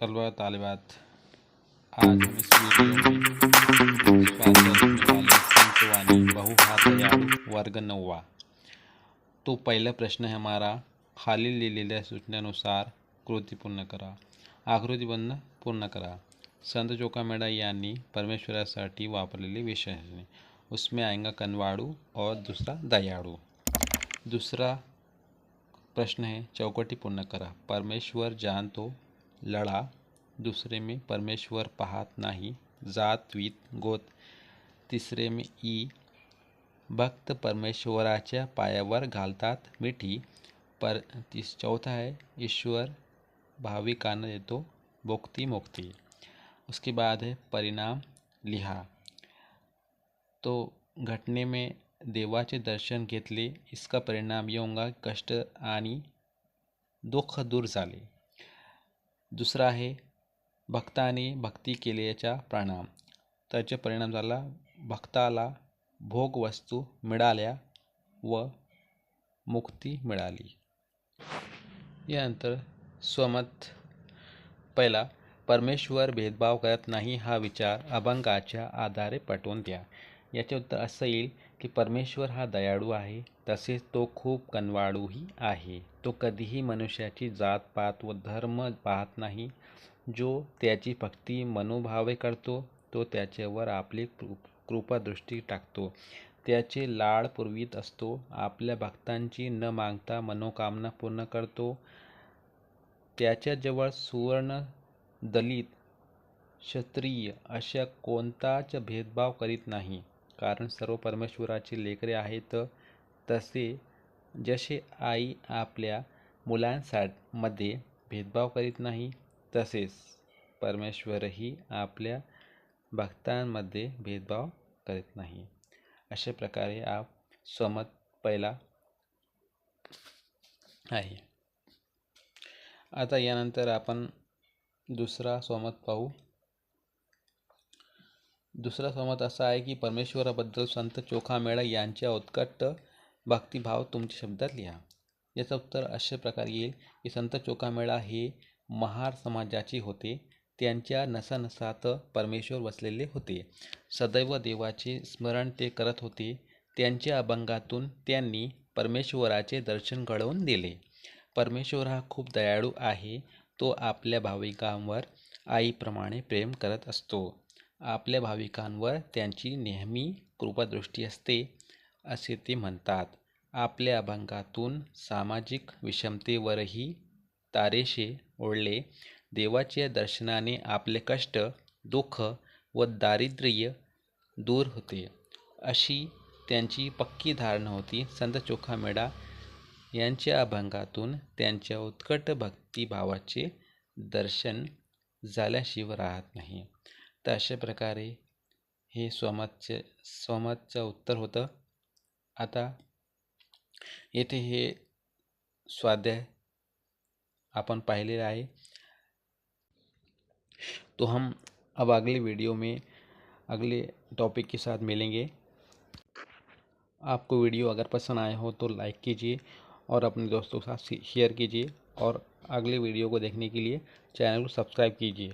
तलबा तालिबात। आज हम इस वीडियो में बहु हात वर्ग नववा तो पहिला प्रश्न आहे हमारा, खाली लिहिलेल्या सूचनेनुसार कृती पूर्ण करा आकृतीबंध पूर्ण करा। संत चोखामेळा यांनी परमेश्वरासाठी वापरलेले विशेषणे उसमें आएगा कनवाड़ू और दूसरा दयाळू दूसरा प्रश्न है, चौकटी पूर्ण करा। परमेश्वर जानतो लढा दुसरे में परमेश्वर पाहत नाही. जात वीत गोत तिसरे में ई. भक्त परमेश्वराच्या पायावर घालतात मिठी. पर तीस चौथा है ईश्वर भाविकांना देतो भोक्ती मोक्ती. उसके बाद है परिणाम लिहा. तो घटने में देवाचे दर्शन घेतले. इसका परिणाम ये होगा कष्ट आणि दुःख दूर झाले. दुसरा आहे भक्ताने भक्ती केल्याचा प्राणायाम. त्याचे परिणाम झाला भक्ताला भोग वस्तू मिळाल्या व मुक्ती मिळाली. यानंतर स्वमत. पहिला परमेश्वर भेदभाव करत नाही हा विचार अभंगाच्या आधारे पटवून द्या. याचे उत्तर असं येईल की परमेश्वर हा दयाळू आहे तसेच तो खूप कनवाळूही आहे. तो कधीही मनुष्याची जात पात व धर्म पाहत नाही. जो त्याची भक्ती मनोभावे करतो तो त्याच्यावर आपली कृ कृपादृष्टी टाकतो. त्याचे लाड पुरवीत असतो आपल्या भक्तांची न मागता मनोकामना पूर्ण करतो. त्याच्याजवळ सुवर्ण दलित क्षत्रिय अशा कोणताच भेदभाव करीत नाही. कारण सर्व परमेश्वराची लेकरे आहेत. तसे जसे आई आपल्या मुलांसाठी मध्ये भेदभाव करीत नाही तसेच परमेश्वरही आपल्या भक्तांमध्ये भेदभाव करीत नाही. अशा प्रकारे आप स्वमत पहिला आहे. आता यानंतर आपण दुसरा स्वमत पाहू. दुसरा समज असा आहे की परमेश्वराबद्दल संत चोखामेळा यांच्या उत्कट भक्तिभाव तुमच्या शब्दात लिहा. याचं उत्तर अशा प्रकारे येईल की संत चोखामेळा हे महार समाजाचे होते. त्यांच्या नसानसात परमेश्वर वसलेले होते. सदैव देवाचे स्मरण ते करत होते. त्यांच्या अभंगातून त्यांनी परमेश्वराचे दर्शन घडवून दिले. परमेश्वर हा खूप दयाळू आहे. तो आपल्या भाविकांवर आईप्रमाणे प्रेम करत असतो. आपल्या भाविकांवर त्यांची नेहमी कृपादृष्टी असते असे ते म्हणतात. आपल्या अभंगातून सामाजिक विषमतेवरही तारेशे ओढले. देवाच्या दर्शनाने आपले कष्ट दुःख व दारिद्र्य दूर होते. अशी त्यांची पक्की धारणा होती. संत चोखामेळा यांच्या अभंगातून त्यांच्या उत्कट भक्तिभावाचे दर्शन झाल्याशिवाय राहत नाही. तर अशा प्रकारे हे स्वमतचे, स्वमतचं उत्तर होतं. आता येथे हे स्वाध्याय अपन पाहिलेला है तो हम अब अगले वीडियो में अगले टॉपिक के साथ मिलेंगे. आपको वीडियो अगर पसंद आया हो तो लाइक कीजिए और अपने दोस्तों के साथ शेयर कीजिए और अगले वीडियो को देखने के लिए चैनल को सब्सक्राइब कीजिए।